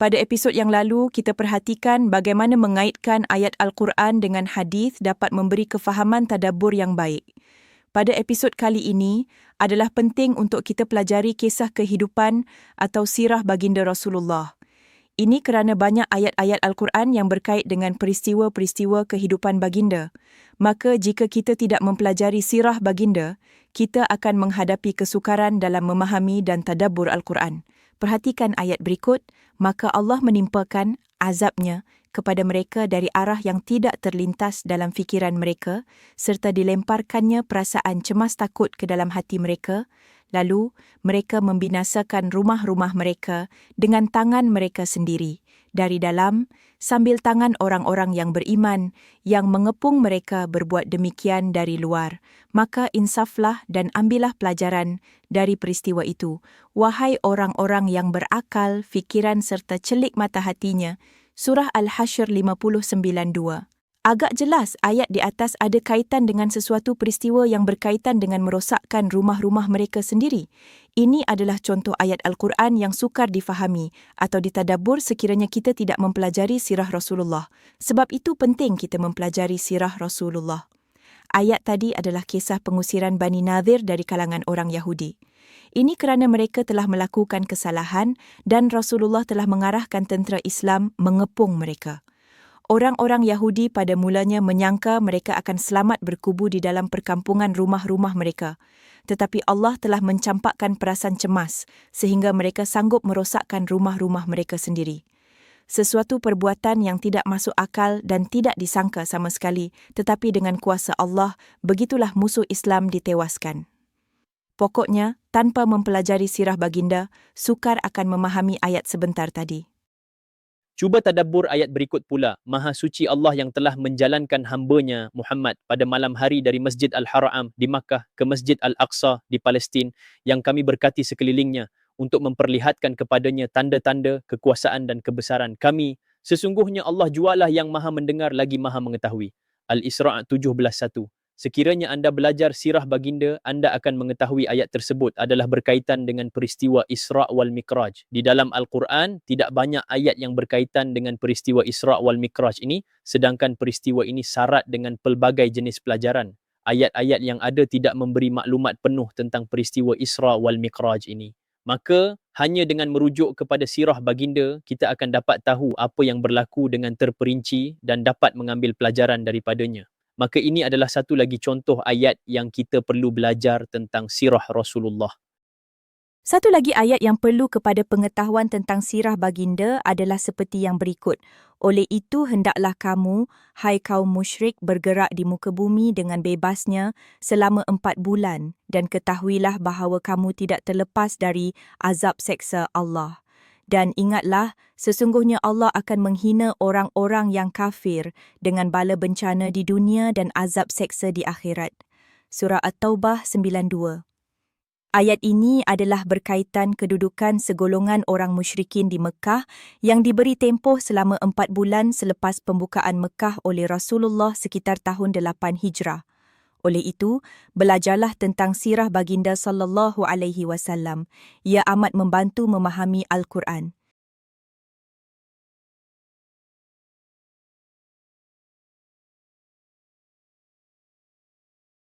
Pada episod yang lalu, kita perhatikan bagaimana mengaitkan ayat Al-Quran dengan hadis dapat memberi kefahaman tadabbur yang baik. Pada episod kali ini adalah penting untuk kita pelajari kisah kehidupan atau sirah baginda Rasulullah. Ini kerana banyak ayat-ayat Al-Quran yang berkait dengan peristiwa-peristiwa kehidupan baginda. Maka jika kita tidak mempelajari sirah baginda, kita akan menghadapi kesukaran dalam memahami dan tadabbur Al-Quran. Perhatikan ayat berikut, maka Allah menimpakan azabnya kepada mereka dari arah yang tidak terlintas dalam fikiran mereka serta dilemparkannya perasaan cemas takut ke dalam hati mereka. Lalu, mereka membinasakan rumah-rumah mereka dengan tangan mereka sendiri dari dalam sambil tangan orang-orang yang beriman yang mengepung mereka berbuat demikian dari luar. Maka insaflah dan ambillah pelajaran dari peristiwa itu. Wahai orang-orang yang berakal, fikiran serta celik mata hatinya. Surah Al-Hashr 59.2 Agak jelas ayat di atas ada kaitan dengan sesuatu peristiwa yang berkaitan dengan merosakkan rumah-rumah mereka sendiri. Ini adalah contoh ayat Al-Quran yang sukar difahami atau ditadabur sekiranya kita tidak mempelajari sirah Rasulullah. Sebab itu penting kita mempelajari sirah Rasulullah. Ayat tadi adalah kisah pengusiran Bani Nadir dari kalangan orang Yahudi. Ini kerana mereka telah melakukan kesalahan dan Rasulullah telah mengarahkan tentera Islam mengepung mereka. Orang-orang Yahudi pada mulanya menyangka mereka akan selamat berkubu di dalam perkampungan rumah-rumah mereka. Tetapi Allah telah mencampakkan perasaan cemas sehingga mereka sanggup merosakkan rumah-rumah mereka sendiri. Sesuatu perbuatan yang tidak masuk akal dan tidak disangka sama sekali, tetapi dengan kuasa Allah, begitulah musuh Islam ditewaskan. Pokoknya, tanpa mempelajari sirah baginda, sukar akan memahami ayat sebentar tadi. Cuba tadabbur ayat berikut pula. Maha suci Allah yang telah menjalankan hambanya Muhammad pada malam hari dari Masjid Al-Haram di Makkah ke Masjid Al-Aqsa di Palestin yang kami berkati sekelilingnya untuk memperlihatkan kepadanya tanda-tanda kekuasaan dan kebesaran kami. Sesungguhnya Allah jualah yang maha mendengar lagi maha mengetahui. Al-Isra' 17.1 Sekiranya anda belajar sirah baginda, anda akan mengetahui ayat tersebut adalah berkaitan dengan peristiwa Isra' wal Mikraj. Di dalam Al-Quran, tidak banyak ayat yang berkaitan dengan peristiwa Isra' wal Mikraj ini, sedangkan peristiwa ini syarat dengan pelbagai jenis pelajaran. Ayat-ayat yang ada tidak memberi maklumat penuh tentang peristiwa Isra' wal Mikraj ini. Maka, hanya dengan merujuk kepada sirah baginda, kita akan dapat tahu apa yang berlaku dengan terperinci dan dapat mengambil pelajaran daripadanya maka ini adalah satu lagi contoh ayat yang kita perlu belajar tentang sirah Rasulullah. Satu lagi ayat yang perlu kepada pengetahuan tentang sirah baginda adalah seperti yang berikut. Oleh itu hendaklah kamu, hai kaum musyrik bergerak di muka bumi dengan bebasnya selama empat bulan dan ketahuilah bahawa kamu tidak terlepas dari azab seksa Allah. Dan ingatlah, sesungguhnya Allah akan menghina orang-orang yang kafir dengan bala bencana di dunia dan azab seksa di akhirat. Surah At-Taubah 92 Ayat ini adalah berkaitan kedudukan segolongan orang musyrikin di Mekah yang diberi tempoh selama empat bulan selepas pembukaan Mekah oleh Rasulullah sekitar tahun 8 Hijrah. Oleh itu, belajarlah tentang sirah baginda sallallahu alaihi wasallam. Ia amat membantu memahami Al-Quran.